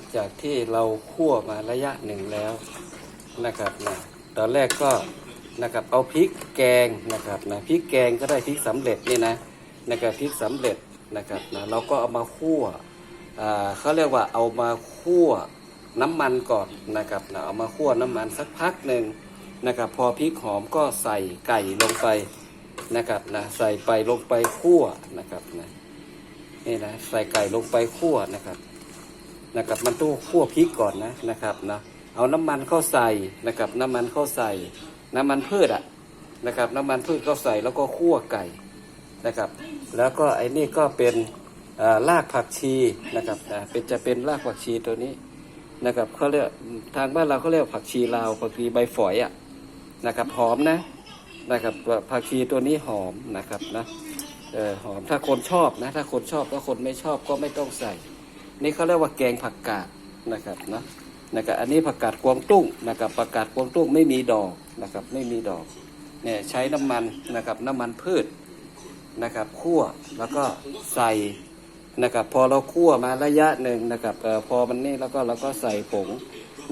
งจากที่เราคั่วมาระยะหนึ่งแล้วนะครับนะตอนแรกก็นะครับเอาพริกแกงนะครับนะพริกแกงก็ได้พริกสำเร็จนี่นะนะครับพริกสำเร็จนะครับนะเราก็เอามาคั่วอ่าเขาเรียกว่าเอามาคั่วน้ำมันก่อนนะครับนะเอามาคั่วน้ำมันสักพักหนึ่งนะครับพอพริกหอมก็ใส่ไก่ลงไปนะครับนะใส่ไปลงไปคั่วนะครับนะนี่นะใส่ไก่ลงไปคั่วนะครับ นะครับมันต้องคั่วพริกก่อนนะนะครับนะเอาน้ำมันเข้าใส่นะครับน้ำมันเข้าใส่ น้ำมันพืชอะนะครับ น้ำมันพืชเข้าใส่แล้วก็คั่วไก่นะครับ แล้วก็ไอ้นี่ก็เป็นอ่ารากผักชีนะครับเป็นจะเป็นรากผักชีตัวนี้นะครับเขาเรียกทางบ้านเราเขาเรียกผักชีลาวผักชีใบฝอยอะนะครับหอมนะนะครับผักชีตัวนี้หอมนะครับนะเออหอมถ้าคนชอบนะ ถ้าคนชอบถ้าคนไม่ชอบก็ไม่ต้องใส่ นี่เขาเรียกว่าแกงผักกาดนะครับนะนะครับอันนี้ผักกาดกวางตุ้งนะครับผักกาดกวางตุ้งไม่มีดอกนะครับไม่มีดอกเนี่ยใช้น้ำมันนะครับน้ำมันพืชนะครับคั่วแล้วก็ใส่นะครับพอเราคั่วมาระยะหนึ่งนะครับเอ่อพอมันนี่แล้วก็เราก็ใส่ผง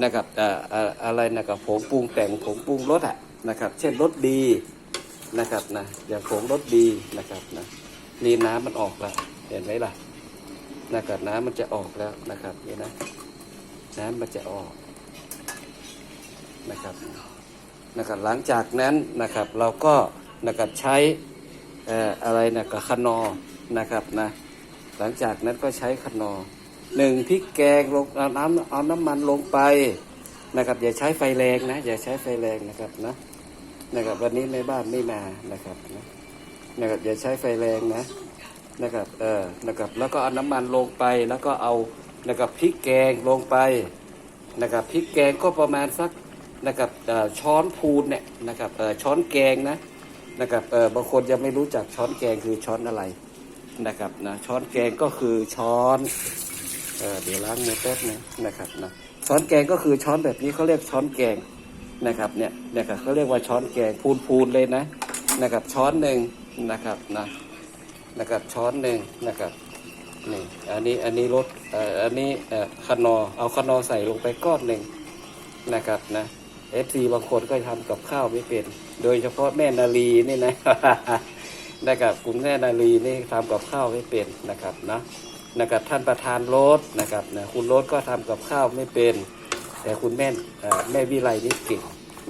นะครับเอ่อเอออะไรนะครับผงปรุงแต่งผงปรุงรสอะนะครับ เช่นรสดีนะครับนะอย่างผงรสดีนะครับนะนี่น้ำมันออกล้วเห็นไหมล่ะ นะครับน้ำมันจะออกแล้วนะครับนี่นะน้ำมันจะออกนะครับนะครับหลังจากนั้นนะครับเราก็นะครับใช้อ่ออะไรนะกับขนอนะครับนะหลังจากนั้นก็ใช้ขนอหนึ่งพริกแกงลงเอาน้ำเอาน้ำมันลงไปนะครับอย่าใช้ไฟแรงนะอย่าใช้ไฟแรงนะครับนะนะครับวันนี้ในบ้านไม่มานะครับนะนะครับอย่าใช้ไฟแรงนะ นะครับเออนะครับแล้วก็เอาน้ำมันลงไปแล้วก็เอานะครับพริกแกงลงไปนะครับพริกแกงก็ประมาณสักนะครับช้อนพูนเนี่ยนะครับเอ่อช้อนแกงนะนะครับเออบางคนยังไม่รู้จักช้อนแกงคือช้อนอะไรนะครับนะช้อนแกงก็คือช้อนเออเดี๋ยวล้างมือแป๊บนึงนะครับนะช้อนแกงก็คือช้อนแบบนี้เขาเรียกช้อนแกงนะครับเนี่ยนะครับเขาเรียกว่าช้อนแกงพูนๆเลยนะนะครับช้อนหนึ่งนะครับนะ นะครับช้อนหนึ่งนะครับนี่อันนี้อันนี้รสอันนี้ขนอเอาขนอใส่ลงไปก้อนหนึ่งนะครับนะเอฟซีบางคนก็ทำกับข้าวไม่เป็น โดยเฉพาะแม่นาลีนี่นะนะครับคุณแม่นาลีนี่ทำกับข้าวไม่เป็นนะครับนะนะครับท่านประธานโรสนะครับนะคุณโรสก็ทำกับข้าวไม่เป็น แต่คุณแม่แม่วิไลนี่เก่ง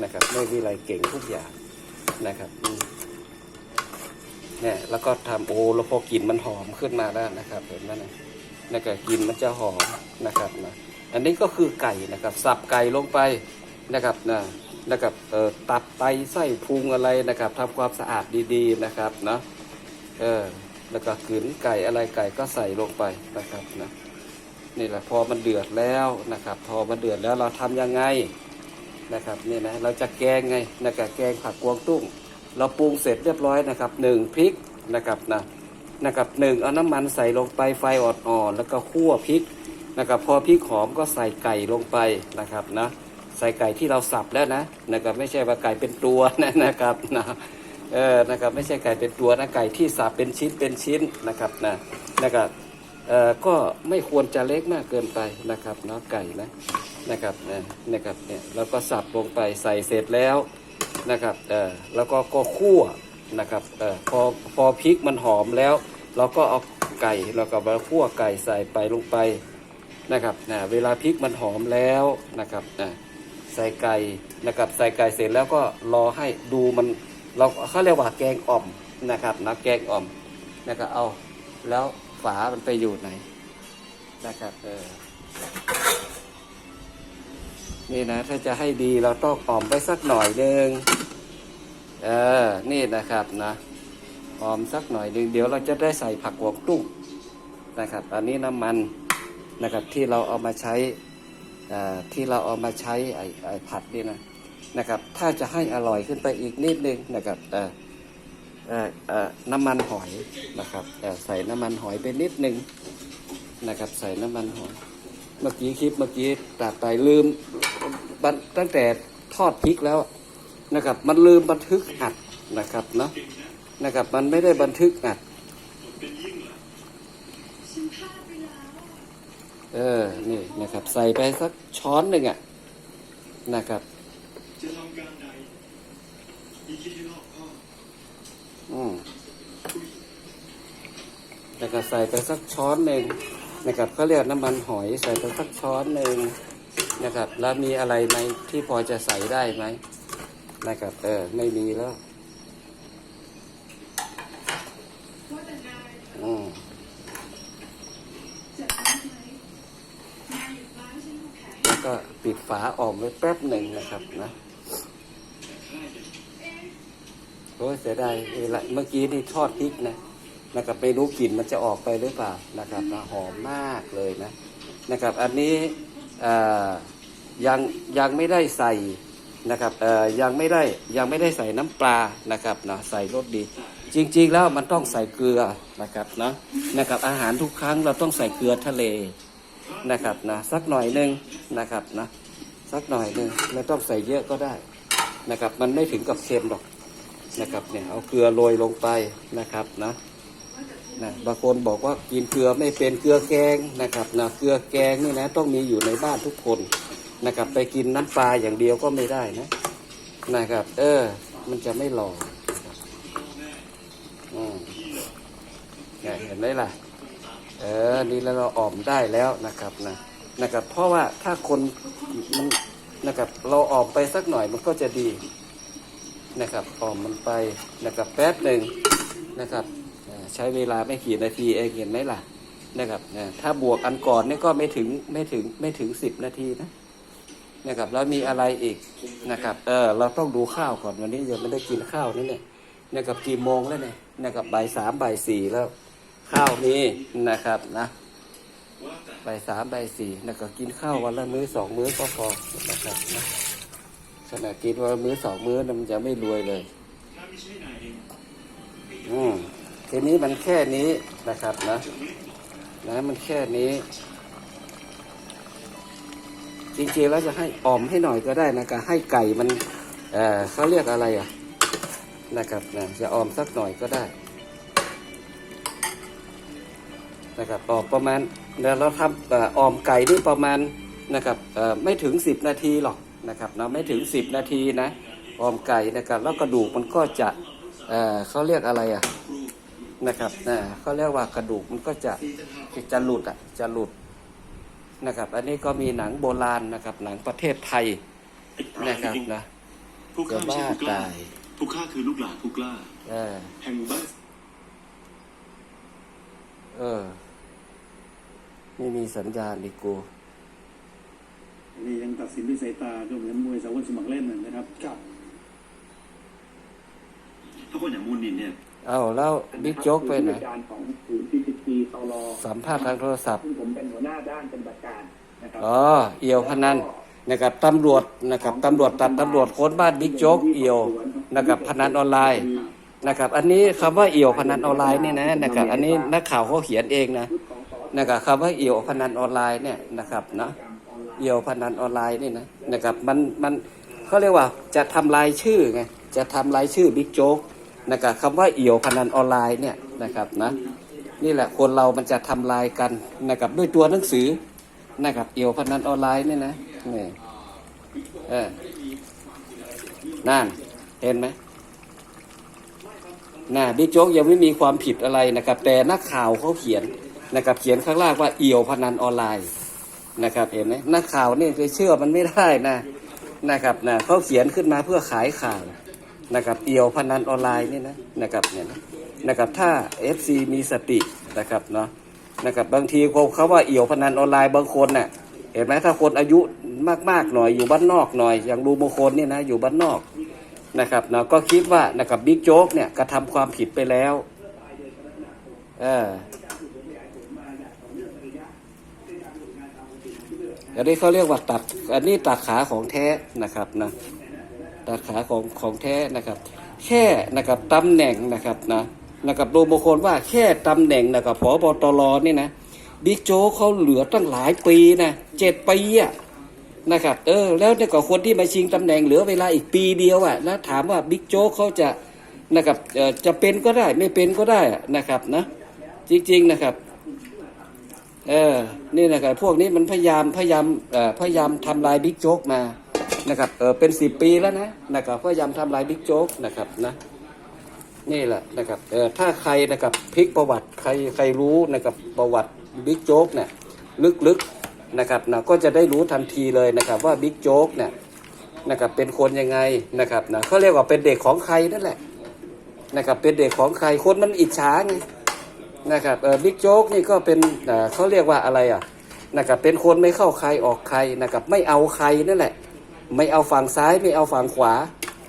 นะครับแม่วิไลเก่งทุกอย่างนะครับ เนี่ยแล้วก็ทำโอ้แล้วพอกลิ่นมันหอมขึ้นมาแล้วนะครับเห็นไหมนะนะครับกลิ่นมันจะหอมนะครับนะอันนี้ก็คือไก่นะครับ สับไก่ลงไปนะครับนะนะครับเอ่อตับไตไส้พุงอะไรนะครับทำความสะอาดดีๆนะครับนะเออแล้วก็ขืนไก่อะไรไก่ก็ใส่ลงไปนะครับนะนี่แหละพอมันเดือดแล้วนะครับ พอมันเดือดแล้วเราทำยังไงนะครับนี่นะเราจะแกงไงนะครับแกงผักกวางตุ้ง เราปรุงเสร็จเรียบร้อยนะครับหนึ่งพริกนะครับนะนะครับหนึ่งเอาน้ำมันใส่ลงไปไฟอ่อนๆแล้วก็คั่วพริกนะครับพอพริกหอมก็ใส่ไก่ลงไปนะครับนะใส่ไก่ที่เราสับแล้วนะนะครับไม่ใช่ว่าไก่เป็นตัวนะนะครับนะเออนะครับไม่ใช่ไก่เป็นตัวนะไก่ที่สับเป็นชิ้นเป็นชิ้นนะครับนะนะครับเอ่อก็ไม่ควรจะเล็กมากเกินไปนะครับเนาะไก่นะนะครับนะนะครับเนี่ยเราก็สับลงไปใส่เสร็จแล้ว นะครับเออแล้วก็ก็คั่วนะครับเออพอพอพริกมันหอมแล้ว เราก็เอาไก่เราก็มาคั่วไก่ใส่ไปลงไปนะครับนะเวลาพริกมันหอมแล้วนะครับนะใส่ไก่นะครับใส่ไก่เสร็จแล้วก็รอให้ดูมันเราเขาเรียกว่าแกงอ่อมนะครับนะแกงอ่อมนะครับเอาแล้วฝามันไปอยู่ไหนนะครับเออ นี่นะถ้าจะให้ดีเราต้องออมไปสักหน่อยหนึ่งเออ นี่นะครับนะออมสักหน่อยหนึ่งเดี๋ยวเราจะได้ใส่ผักหวงตุ้งนะครับ อันนี้น้ำมันนะครับที่เราเอามาใช้อ่ที่เราเอามาใช้ไอ้ไอ้ผัดนี่นะนะครับ ถ้าจะให้อร่อยขึ้นไปอีกนิดนึงนะครับเออเออเอน้ำมันหอยนะครับใส่น้ำมันหอยไปนิดนึงนะครับ ใส่น้ำมันหอย เมื่อกี้คลิปเมื่อกี้ตัดไปลืมตั้งแต่ทอดพริกแล้วนะครับ มันลืมบันทึกอัดนะครับเนาะนะครับ มันไม่ได้บันทึกอัดเออนี่นะครับ ใส่ไปสักช้อนหนึ่งอะนะครับจะทำการใดมีคิดให้รอบคอบอืมแล้วก็ใส่ไปสักช้อนหนึ่ง นะครับเขาเรียกน้ำมันหอยใส่ไปสักช้อนหนึ่งนะครับ แล้วมีอะไรในที่พอจะใส่ได้ไหมนะครับ เออ ไม่มีแล้วอืมแล้วก็ปิดฝาออกไว้แป๊บหนึ่งนะครับนะโอ้เสียดายเลาเมื่อกี้นี่ทอดพริกนะ นะครับไม่รู้กลิ่นมันจะออกไปหรือเปล่านะครับนะหอมมากเลยนะนะครับ อันนี้ยังยังไม่ได้ใส่นะครับเอ่อยังไม่ได้ยังไม่ได้ใส่น้ำปลานะครับนะใส่รสดี จริง ๆ แล้วมันต้องใส่เกลือนะครับนะนะครับอาหารทุกครั้งเราต้องใส่เกลือทะเลนะครับนะสักหน่อยหนึ่งนะครับนะสักหน่อยหนึ่งไม่ต้องใส่เยอะก็ได้นะครับ มันไม่ถึงกับเค็มหรอกนะครับเนี่ยเอาเกลือโรยลงไปนะครับนะ นะบางคนบอกว่ากินเกลือไม่เป็นเกลือแกงนะครับนะเกลือแกงนี่นะต้องมีอยู่ในบ้านทุกคนนะครับ ไปกินน้ำปลาอย่างเดียวก็ไม่ได้นะนะครับ เออ มันจะไม่หล่ออืมเห็นไหมล่ะ เออ นี่แล้วเราอ่อมได้แล้วนะครับนะนะครับ เพราะว่าถ้าคนมันนะครับ เราออมไปสักหน่อยมันก็จะดีนะครับอ่อมมันไปนะครับแป๊บหนึ่งนะครับ ใช้เวลาไม่กี่นาทีเองเห็นไหมล่ะนะครับอ่าถ้าบวกอันก่อนนี่ก็ไม่ถึงไม่ถึงไม่ถึงสิบนาทีนะนะครับแล้วมีอะไรอีกนะครับเออเราต้องดูข้าวก่อนวันนี้ยังไม่ได้กินข้าวนี่เนี่ยนะครับกี่โมงแล้วเนี่ยนะครับบ่ายสามบ่ายสี่แล้ว ข้าวนี้นะครับนะบ่ายสามบ่ายสี่นะครับกินข้าววันละมื้อสองมื้อก็พอนะครับนะขณะกินวันละมื้อสองมื้อนะมันจะไม่รวยเลยอืม ทีนี้มันแค่นี้นะครับนะนะมันแค่นี้ จริงๆแล้วจะให้ออมให้หน่อยก็ได้นะครับให้ไก่มันเออเขาเรียกอะไรอะนะครับนะจะออมสักหน่อยก็ได้ นะครับออกประมาณเดี๋ยวเราทำออมไก่นี่ประมาณนะครับเอ่อไม่ถึง 10 นาทีหรอกนะครับนะไม่ถึง 10 นาทีนะออมไก่นะครับแล้วกระดูกมันก็จะเอ่อเขาเรียกอะไรอะ นะครับนะเขาเรียกว่ากระดูกมันก็จะจะหลุดอะจะหลุดนะครับ อันนี้ก็มีหนังโบราณนะครับ หนังประเทศไทยนะครับนะผู้จะฆ่าไม่บ้าใช่ผู้กล้าตายผู้ฆ่าคือลูกหลานผู้กล้าเออแห่งหมู่บ้านเออไม่มีสัญญาณดิกูนี่ยังตัดสินด้วยสายตาดูเหมือนมวยสาวสมัครเล่นนะครับ ครับ ถ้าคนอย่างมูลนินเนี่ย เอาแล้วบิ๊กโจ๊กไปไหนการของศูนย์ PCT ตลสัมภาษณ์ทางโทรศัพท์ซึ่งผมเป็นหัวหน้าด้านปฏิบัติการนะครับอ๋อเอี่ยวพนันนะครับตำรวจนะครับตำรวจตัดตำรวจค้นบ้านบิ๊กโจ๊กเอี่ยวนะครับพนันออนไลน์นะครับอันนี้คำว่าเอี่ยวพนันออนไลน์นี่นะนะครับอันนี้นักข่าวเขาเขียนเองนะนะครับคำว่าเอี่ยวพนันออนไลน์เนี่ยนะครับนะเอี่ยวพนันออนไลน์นี่นะนะครับมันมันเขาเรียกว่าจะทำลายชื่อไงจะทำลายชื่อบิ๊กโจ๊ก นะครับคำว่าเอี่ยวพนันออนไลน์เนี่ยนะครับนะนี่แหละคนเรามันจะทำลายกันนะครับด้วยตัวหนังสือนะครับเอี่ยวพนันออนไลน์นี่นะนี่เออนั่นเห็นไหมน่ะบิ๊กโจ๊กยังไม่มีความผิดอะไรนะครับ แต่นักข่าวเขาเขียนนะครับเขียนข้างล่างว่าเอี่ยวพนันออนไลน์นะครับเห็นไหมนักข่าวนี่ไปเชื่อมันไม่ได้นะนะครับนะเขาเขียนขึ้นมาเพื่อขายข่าว นะครับเอี่ยวพนันออนไลน์นี่นะนะครับเนี่ยนะนะครับถ้า FC มีสตินะครับเนาะนะครับบางทีเขาว่าเอี่ยวพนันออนไลน์บางคนน่ะเห็นไหมถ้าคนอายุมากๆหน่อยอยู่บ้านนอกหน่อย อย่างดูบางคนเนี่ยนะอยู่บ้านนอกนะครับเนาะก็คิดว่านะครับบิ๊กโจ๊กเนี่ยกระทำความผิดไปแล้วเอออันนี้เขาเรียกว่าตัดอันนี้ตัดขาของแท้นะครับนะ ขาของของแท้นะครับ แค่นะครับตำแหน่งนะครับนะนะครับดูบางคนว่าแค่ตำแหน่งนะครับพบตรนี่นะบิ๊กโจ๊กเขาเหลือตั้งหลายปีนะเจ็ดปีอะนะครับเออแล้วเนี่ยก็คนที่มาชิงตำแหน่งเหลือเวลาอีกปีเดียวอะแล้วถามว่าบิ๊กโจ๊กเขาจะนะครับเออจะเป็นก็ได้ไม่เป็นก็ได้นะครับนะจริงๆนะครับเออนี่นะครับพวกนี้มันพยายามพยายามเอ่อพยายามทำลายบิ๊กโจ๊กมา นะครับเออเป็นสิบปีแล้วนะนะครับพยายามทำลายบิ๊กโจ๊กนะครับนะนี่แหละนะครับเออถ้าใครนะครับพลิกประวัติใครใครรู้นะครับประวัติบิ๊กโจ๊กเนี่ยลึกๆนะครับนะก็จะได้รู้ทันทีเลยนะครับว่าบิ๊กโจ๊กเนี่ยนะครับเป็นคนยังไงนะครับนะเขาเรียกว่าเป็นเด็กของใครนั่นแหละนะครับเป็นเด็กของใครคนมันอิจฉาไงนะครับเออบิ๊กโจ๊กนี่ก็เป็นเออเขาเรียกว่าอะไรอะนะครับเป็นคนไม่เข้าใครออกใครนะครับไม่เอาใครนั่นแหละ ไม่เอาฝั่งซ้ายไม่เอาฝั่งขวา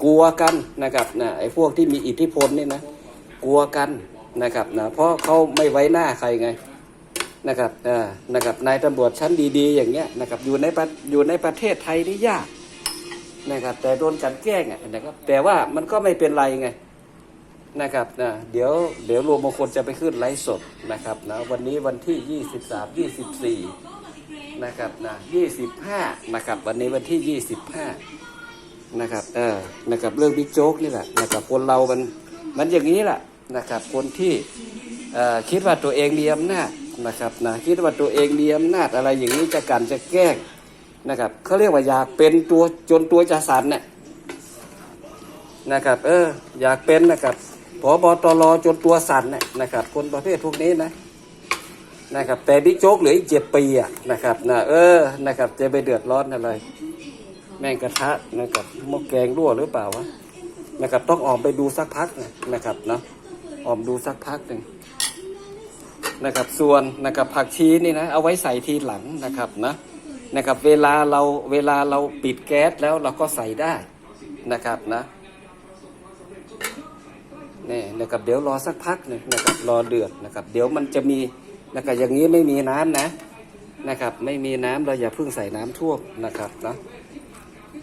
กลัวกันนะครับนะไอ้พวกที่มีอิทธิพลนี่นะกลัวกันนะครับนะเพราะเขาไม่ไว้หน้าใครไงนะครับเออนะครับนายตำรวจชั้นดีๆ อย่างเงี้ยนะครับอยู่ในประอยู่ในประเทศไทยนี่ยากนะครับแต่โดนกันแกล้งอะนะครับแต่ว่ามันก็ไม่เป็นไรไงนะครับนะเดี๋ยวเดี๋ยวรวมบางคนจะไปขึ้นไลฟ์สดนะครับนะวันนี้วันที่ 23 24 นะครับนะ25นะครับ วันนี้วันที่25นะครับ เออนะครับเรื่องบิ๊กโจ๊กนี่แหละนะครับคนเรามันมันอย่างนี้แหละนะครับคนที่เอ่อคิดว่าตัวเองมีอำนาจนะครับนะคิดว่าตัวเองมีอำนาจอะไรอย่างนี้จะกันจะแกล้งนะครับเขาเรียกว่าอยากเป็นตัวจนตัวจะสั่นเนี่ยนะครับ เอออยากเป็นนะครับพบตรจนตัวสั่นน่ะนะครับ คนประเภทพวกนี้นะ นะครับแต่บิ๊กโจ๊กเหลืออีกเจ็ดปีอะนะครับนะเออนะครับจะไปเดือดร้อนอะไร แม่งกระทะนะครับหม้อแกงรั่วหรือเปล่าวะนะครับต้องออกไปดูสักพักนะนะครับเนาะออกดูสักพักหนึ่งนะครับส่วนนะครับผักชีนี่นะเอาไว้ใส่ทีหลังนะครับนะนะครับเวลาเราเวลาเราปิดแก๊สแล้วเราก็ใส่ได้นะครับนะนี่นะครับเดี๋ยวรอสักพักนึงนะครับรอเดือดนะครับ เดี๋ยวมันจะมี นะครับอย่างนี้ไม่มีน้ำนะนะครับ ไม่มีน้ำเราอย่าเพิ่งใส่น้ำท่วมนะครับนะ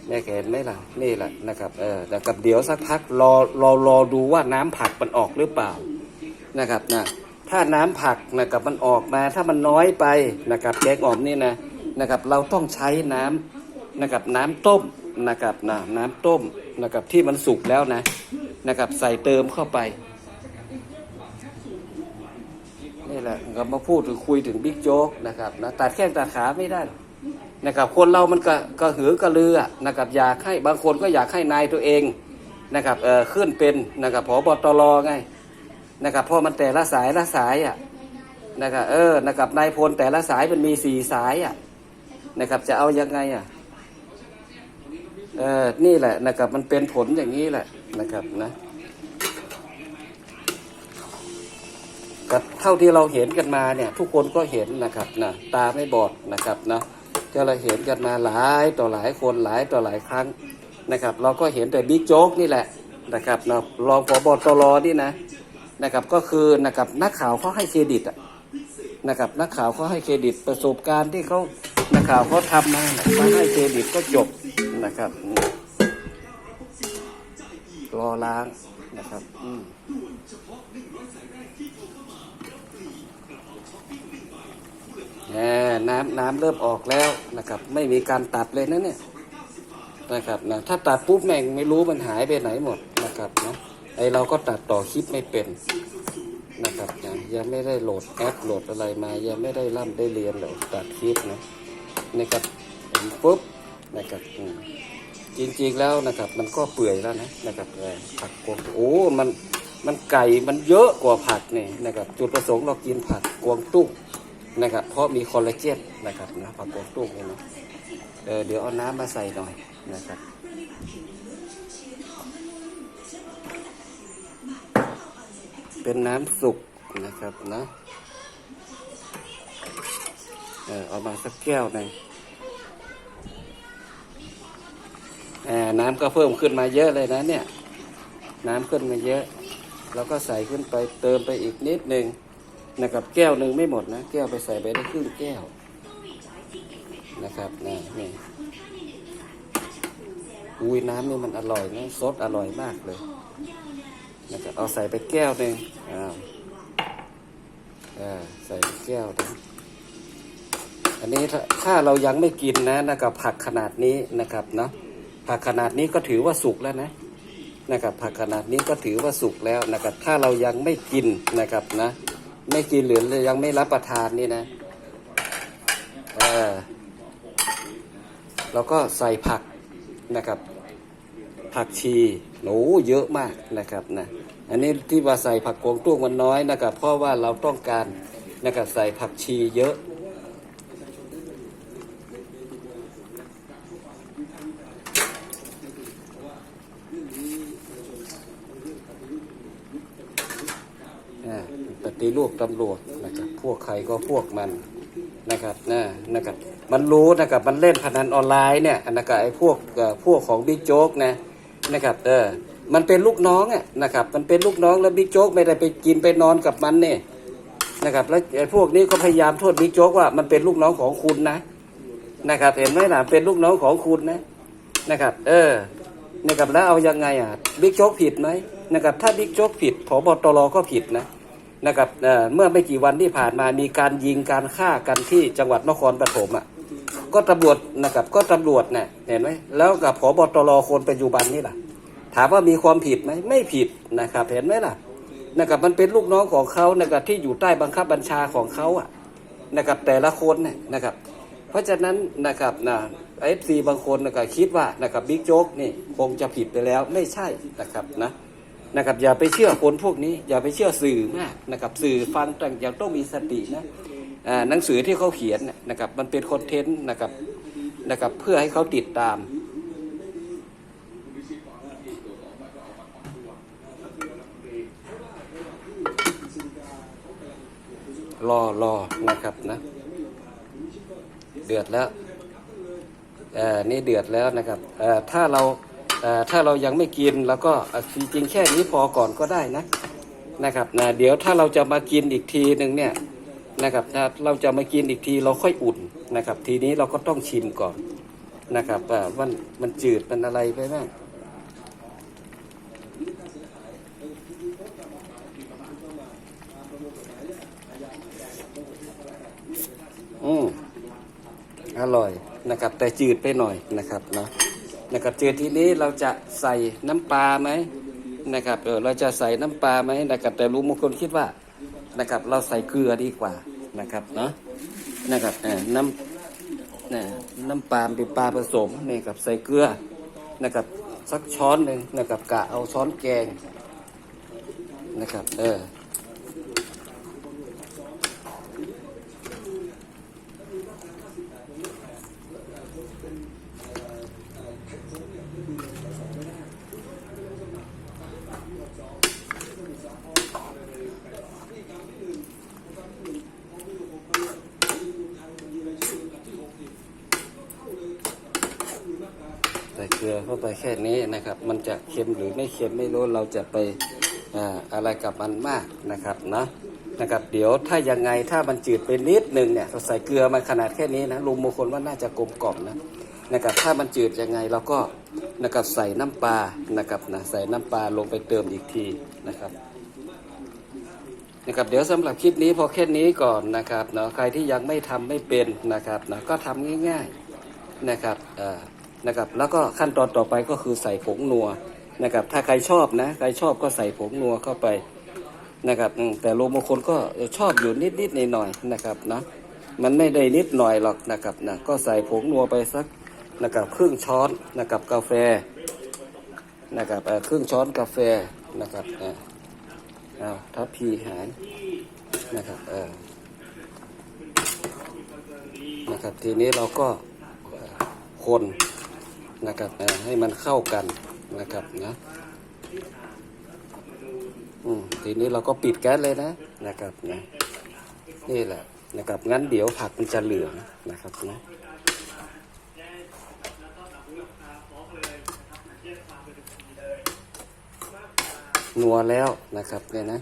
แม่แกเห็นไหมล่ะนี่แหละนะครับเออนะครับเดี๋ยวสักพักรอรอรอดูว่าน้ำผักมันออกหรือเปล่านะครับนะถ้าน้ำผักนะครับมันออกมาถ้ามันน้อยไปนะครับแกงอ่อมนี่นะนะครับ เราต้องใช้น้ำนะครับน้ำต้มนะครับนะน้ำต้มนะครับที่มันสุกแล้วนะนะครับ ใส่เติมเข้าไป นี่แหละก็มาพูดถึงคุยถึงบิ๊กโจ๊กนะครับนะตัดแข้งตัดขาไม่ได้นะครับคนเรามันก็ก็หือกระเรือนะครับอยากให้บางคนก็อยากให้นายตัวเองนะครับเออขึ้นเป็นนะครับผบตรไงนะครับเพราะมันแต่ละสายละสายอะนะครับเออนะครับนายพลแต่ละสายมันมีสี่สายอะนะครับจะเอายังไงอะเออนี่แหละนะครับมันเป็นผลอย่างนี้แหละนะครับนะ กับเท่าที่เราเห็นกันมาเนี่ยทุกคนก็เห็นนะครับนะตาไม่บอดนะครับนะก็เราเห็นกันมาหลายต่อหลายคนหลายต่อหลายครั้งนะครับ เราก็เห็นแต่บิ๊กโจ๊กนี่แหละนะครับนะรองผบตรนี่นะนะครับก็คือนะครับนักข่าวเขาให้เครดิตอะนะครับนักข่าวเขาให้เครดิตประสบการณ์ที่เขานักข่าวเขาทำมาเขาให้เครดิตก็จบนะครับ รอล้างนะครับอืม แหมน้ำน้ำเริ่มออกแล้วนะครับ ไม่มีการตัดเลยนะเนี่ยนะครับนะถ้าตัดปุ๊บแม่งไม่รู้มันหายไปไหนหมดนะครับนะไอเราก็ตัดต่อคลิปไม่เป็นนะครับนะยังไม่ได้โหลดแอปโหลดอะไรมายังไม่ได้ร่ำได้เรียนหรอกตัดคลิปนะนะครับปุ๊บนะครับจริงๆแล้วนะครับ มันก็เปื่อยแล้วนะนะครับผักกวางโอ้มันมันไก่มันเยอะกว่าผักนี่นะครับ จุดประสงค์เรากินผักกวางตุ้ง นะครับ เพราะมีคอลลาเจนนะครับนะผักกวางตุ้งนี่นะเออเดี๋ยวเอาน้ำมาใส่หน่อยนะครับเป็นน้ำสุกนะครับนะเออเอามาสักแก้วหนึ่งน้ำก็เพิ่มขึ้นมาเยอะเลยนะเนี่ย น้ำขึ้นมาเยอะ แล้วก็ใส่ขึ้นไปเติมไปอีกนิดหนึ่ง นะครับแก้วหนึ่งไม่หมดนะ แก้วไปใส่ไปได้ครึ่งแก้วนะครับนะนี่อุ้ยน้ำนี่มันอร่อยนะซดอร่อยมากเลยนะครับเอาใส่ไปแก้วหนึ่งอ้าวอ่าใส่แก้วนึงอันนี้ถ้าเรายังไม่กินนะนะครับผักขนาดนี้นะครับเนาะผักขนาดนี้ก็ถือว่าสุกแล้วนะนะครับผักขนาดนี้ก็ถือว่าสุกแล้วนะครับถ้าเรายังไม่กินนะครับนะ ไม่กินหรือยังไม่รับประทานนี่นะออแล้วก็ใส่ผักนะครับ ผักชีโอ้เยอะมากนะครับนะอันนี้ที่ว่าใส่ผักกวงตุ้งมันน้อยนะครับ เพราะว่าเราต้องการนะครับใส่ผักชีเยอะ อ่าปฏิรูป ตำรวจนะครับ พวกใครก็พวกมันนะครับนะนะครับ มันรู้นะครับ มันเล่นพนันออนไลน์เนี่ยนะครับไอ้พวกพวกของบิ๊กโจ๊กนะนะครับ เออ มันเป็นลูกน้องอะนะครับ มันเป็นลูกน้องแล้วบิ๊กโจ๊กไม่ได้ไปกินไปนอนกับมันเนี่ยนะครับ แล้วไอ้พวกนี้ก็พยายามโทษบิ๊กโจ๊กว่ามันเป็นลูกน้องของคุณนะ นะครับ เห็นไหมล่ะเป็นลูกน้องของคุณนะ นะครับ เออนะครับแล้วเอายังไงอะบิ๊กโจ๊กผิดไหมนะครับ ถ้าบิ๊กโจ๊กผิดผบตรก็ผิดนะ นะครับเเมื่อไม่กี่วันที่ผ่านมามีการยิงการฆ่ากันที่จังหวัดนครปฐมอะก็ตำรวจนะครับก็ตำรวจเนี่ยเห็นไหมแล้วกับผบตรคนปัจจุบันนี่ล่ะ ถามว่ามีความผิดไหมไม่ผิดนะครับเห็นไหมล่ะนะครับมันเป็นลูกน้องของเขานะครับที่อยู่ใต้บังคับบัญชาของเขาอะนะครับแต่ละคนเนี่ยนะครับ เพราะฉะนั้นนะครับนะเอฟซีบางคนนะครับคิดว่านะครับบิ๊กโจ๊กนี่คงจะผิดไปแล้วไม่ใช่นะครับนะ นะครับ อย่าไปเชื่อคนพวกนี้ อย่าไปเชื่อสื่อมากนะครับ สื่อฟังต่างอย่าต้องมีสตินะหนังสือที่เขาเขียนนะครับ มันเป็นคอนเทนต์นะครับนะครับ เพื่อให้เขาติดตามรอรอนะครับนะเดือดแล้วเอ่อนี่เดือดแล้วนะครับเอ่อถ้าเรา ถ้าเรายังไม่กินแล้วก็จริงๆแค่นี้พอก่อนก็ได้นะนะครับนะเดี๋ยวถ้าเราจะมากินอีกทีหนึ่งเนี่ยนะครับถ้าเราจะมากินอีกทีเราค่อยอุ่นนะครับ ทีนี้เราก็ต้องชิมก่อนนะครับว่ามันมันจืดมันอะไรไปบ้างอืมอร่อยนะครับ แต่จืดไปหน่อยนะครับเนาะ นะครับจืดทีนี้เราจะใส่น้ำปลาไหมนะครับเออเราจะใส่น้ำปลาไหมนะครับแต่รู้บางคนคิดว่านะครับ เราใส่เกลือดีกว่านะครับเนาะนะครับเออน้ำนะน้ำปลาเป็นปลาผสมนี่กับใส่เกลือนะครับสักช้อนหนึ่งนะครับกะเอาช้อนแกงนะครับเออ ใส่เกลือเข้าไปแค่นี้นะครับ มันจะเค็มหรือไม่เค็มไม่รู้เราจะไปอ่าอะไรกับมันมากนะครับนะนะครับ เดี๋ยวถ้ายังไงถ้ามันจืดไปนิดหนึ่งเนี่ยเราใส่เกลือมาขนาดแค่นี้นะลุงมงคลว่าน่าจะกลมกล่อมนะนะครับถ้ามันจืดยังไงเราก็นะครับใส่น้ำปลานะครับนะใส่น้ำปลาลงไปเติมอีกทีนะครับนะครับเดี๋ยวสำหรับคลิปนี้พอแค่นี้ก่อนนะครับเนาะใครที่ยังไม่ทำไม่เป็นนะครับเนาะก็ทำง่าย ๆนะครับอ่อ นะครับ แล้วก็ขั้นตอนต่อไปก็คือใส่ผงนัวนะครับ ถ้าใครชอบนะใครชอบก็ใส่ผงนัวเข้าไปนะครับแต่โลบางคนก็ชอบอยู่นิดๆหน่อยๆนะครับนะมันไม่ได้นิดหน่อยหรอกนะครับนะก็ใส่ผงนัวไปสักนะครับครึ่งช้อนนะครับกาแฟนะครับครึ่งช้อนกาแฟนะครับเอาทัพพีหายนะครับเออนะครับทีนี้เราก็คน นะครับให้มันเข้ากันนะครับนะอืมทีนี้เราก็ปิดแก๊สเลยนะนะครับนะนี่แหละนะครับงั้นเดี๋ยวผักมันจะเหลืองนะครับนะนัวแล้วนะครับเนี่ยนะ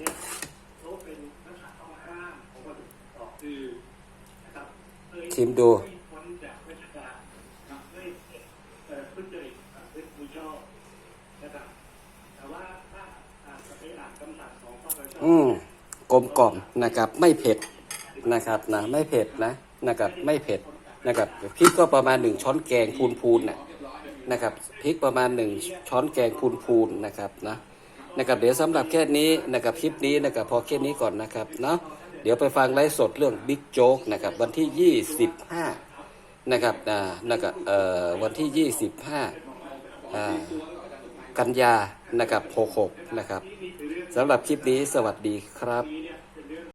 ชิมดู อืมกลมกล่อมนะครับ ไม่เผ็ดนะครับนะไม่เผ็ดนะนะครับไม่เผ็ดนะครับพริกก็ประมาณหนึ่งช้อนแกงพูนพูนๆนะนะครับพริกประมาณหนึ่งช้อนแกงพูนพูนๆนะครับนะนะครับเดี๋ยวสำหรับแค่นี้นะครับคลิปนี้นะครับพอแค่นี้ก่อนนะครับเนาะเดี๋ยวไปฟังไลฟ์สดเรื่องบิ๊กโจ๊กนะครับวันที่ 25 นะครับอ่านะครับเอ่อวันที่ 25อ่า กันยานะครับ66นะครับสำหรับคลิปนี้สวัสดีครับ